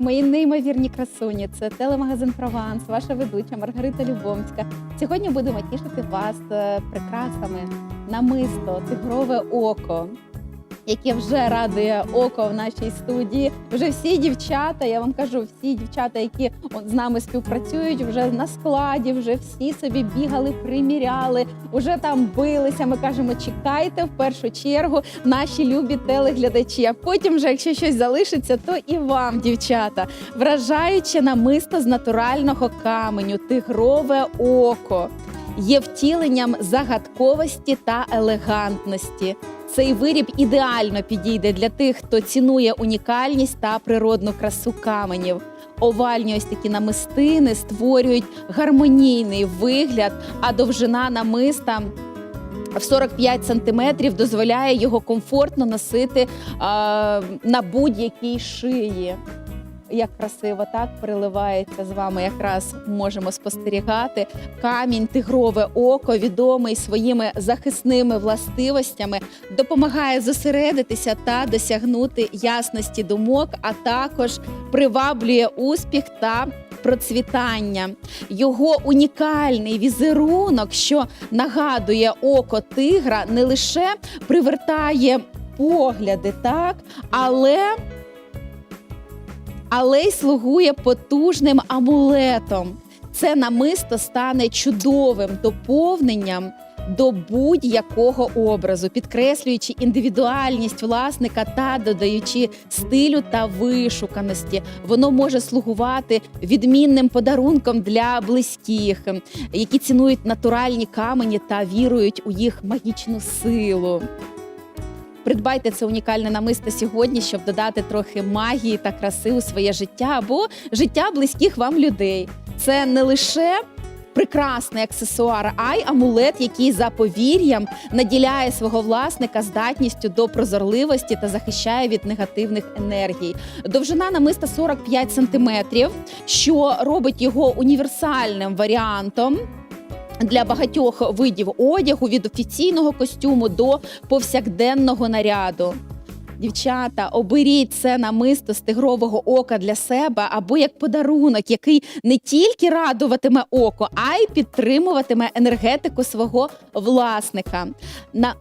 мої неймовірні красуні. Це телемагазин Прованс, ваша ведуча Маргарита Любомська. Сьогодні будемо тішити вас прекрасами прикрасами намисто, тигрове око. Яке вже радує око в нашій студії. Вже всі дівчата, я вам кажу, всі дівчата, які з нами співпрацюють, вже на складі, вже всі собі бігали, приміряли, вже там билися. Ми кажемо, чекайте в першу чергу наші любі телеглядачі. А потім, вже, якщо щось залишиться, то і вам, дівчата, вражаюче намисто з натурального каменю, тигрове око. Є втіленням загадковості та елегантності. Цей виріб ідеально підійде для тих, хто цінує унікальність та природну красу каменів. Овальні ось такі намистини створюють гармонійний вигляд, а довжина намиста в 45 сантиметрів дозволяє його комфортно носити а, на будь-якій шиї. Як красиво так переливається з вами, якраз можемо спостерігати. Камінь, тигрове око, відомий своїми захисними властивостями, допомагає зосередитися та досягнути ясності думок, а також приваблює успіх та процвітання. Його унікальний візерунок, що нагадує око тигра, не лише привертає погляди, так, але але й слугує потужним амулетом. Це намисто стане чудовим доповненням до будь-якого образу, підкреслюючи індивідуальність власника та додаючи стилю та вишуканості. Воно може слугувати відмінним подарунком для близьких, які цінують натуральні камені та вірують у їх магічну силу. Придбайте це унікальне намисто сьогодні, щоб додати трохи магії та краси у своє життя або життя близьких вам людей. Це не лише прекрасний аксесуар, а й амулет, який за повір'ям наділяє свого власника здатністю до прозорливості та захищає від негативних енергій. Довжина намиста 45 сантиметрів, що робить його універсальним варіантом для багатьох видів одягу від офіційного костюму до повсякденного наряду. Дівчата, оберіть це намисто з тигрового ока для себе або як подарунок, який не тільки радуватиме око, а й підтримуватиме енергетику свого власника. На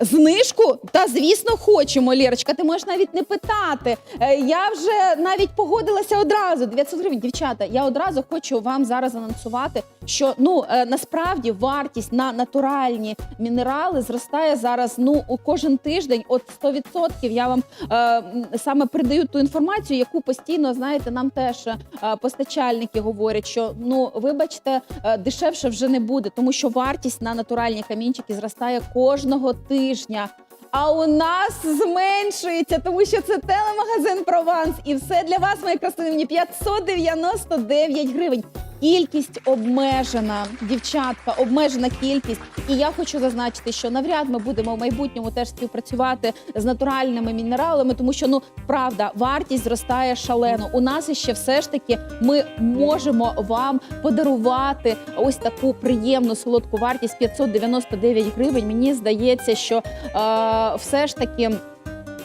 Знижку? Та звісно, хочемо, Лірочка. Ти можеш навіть не питати. Е, Я вже навіть погодилася одразу. 900 гривень. Дівчата, я одразу хочу вам зараз анонсувати, що ну е, насправді вартість на натуральні мінерали зростає зараз. Ну у кожен тиждень, от 100% я вам е, саме передаю ту інформацію, яку постійно знаєте, нам теж е, постачальники говорять, що ну вибачте, е, дешевше вже не буде, тому що вартість на натуральні камінчики зростає кожного тижня. А у нас зменшується, тому що це телемагазин Прованс. І все для вас, мої красуні, 599 гривень. Кількість обмежена, дівчатка, обмежена кількість. І я хочу зазначити, що навряд ми будемо в майбутньому теж співпрацювати з натуральними мінералами, тому що ну правда, вартість зростає шалено. У нас іще все ж таки ми можемо вам подарувати ось таку приємну солодку вартість 599 гривень. Мені здається, що е, все ж таки.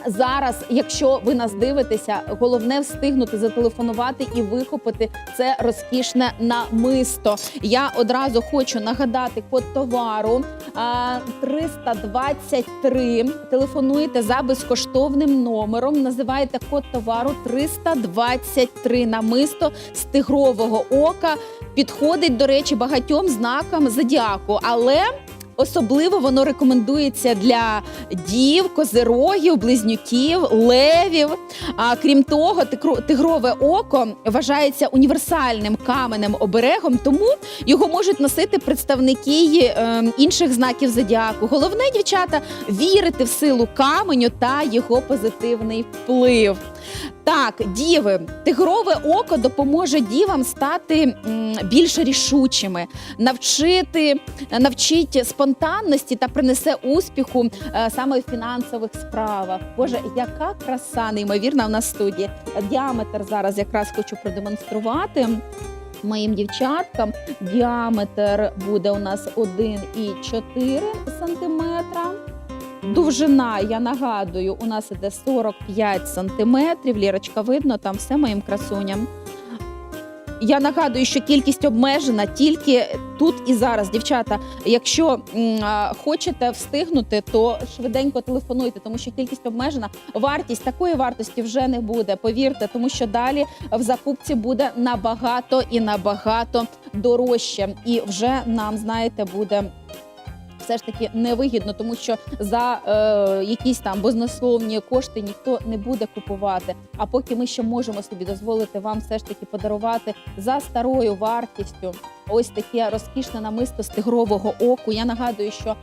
Зараз, якщо ви нас дивитеся, головне встигнути зателефонувати і вихопити це розкішне намисто. Я одразу хочу нагадати код товару 323. Телефонуєте за безкоштовним номером. Називаєте код товару 323 намисто з тигрового ока. Підходить, до речі, багатьом знакам зодіаку, але. Особливо воно рекомендується для дів, козирогів, близнюків, левів. А крім того, тигрове око вважається універсальним каменем оберегом, тому його можуть носити представники е, інших знаків зодіаку. Головне, дівчата, вірити в силу каменю та його позитивний вплив. Так, діви, тигрове око допоможе дівам стати м, більш рішучими, навчити, навчить спонтанності та принесе успіху е, саме в фінансових справах. Боже, яка краса неймовірна в нас студії. Діаметр зараз якраз хочу продемонструвати. Моїм дівчаткам діаметр буде у нас 1,4 сантиметра. Довжина, я нагадую, у нас іде 45 сантиметрів. Лірочка, видно там все моїм красуням. Я нагадую, що кількість обмежена тільки тут і зараз. Дівчата, якщо а, хочете встигнути, то швиденько телефонуйте, тому що кількість обмежена. Вартість такої вартості вже не буде. Повірте, тому що далі в закупці буде набагато і набагато дорожче. І вже нам, знаєте, буде. Все ж таки невигідно, тому що за е, якісь там безнасловні кошти ніхто не буде купувати. А поки ми ще можемо собі дозволити вам все ж таки подарувати за старою вартістю ось таке розкішне намисто з тигрового оку. Я нагадую, що е,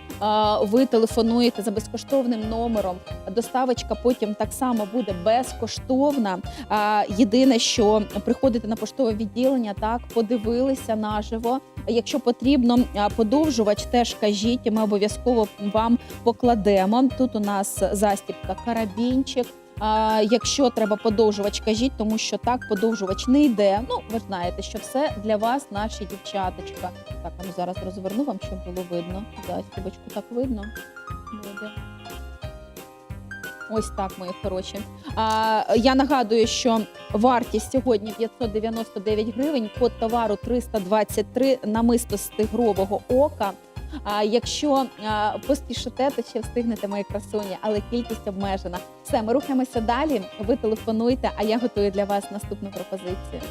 ви телефонуєте за безкоштовним номером. Доставочка потім так само буде безкоштовна. А, єдине, що приходите на поштове відділення, так подивилися наживо. Якщо потрібно подовжувач, теж кажіть, ми обов'язково вам покладемо. Тут у нас застібка карабінчик. А, якщо треба подовжувач, кажіть, тому що так подовжувач не йде. Ну, ви знаєте, що все для вас, наші дівчаточка. Так, ну зараз розверну вам, щоб було видно. Застібочку так видно. Буде. Ось так, мої хороші. А, я нагадую, що вартість сьогодні 599 гривень, код товару 323, намисто з тигрового ока. А якщо а, поспішите, то ще встигнете мої красуні, але кількість обмежена. Все, ми рухаємося далі. Ви телефонуйте, а я готую для вас наступну пропозицію.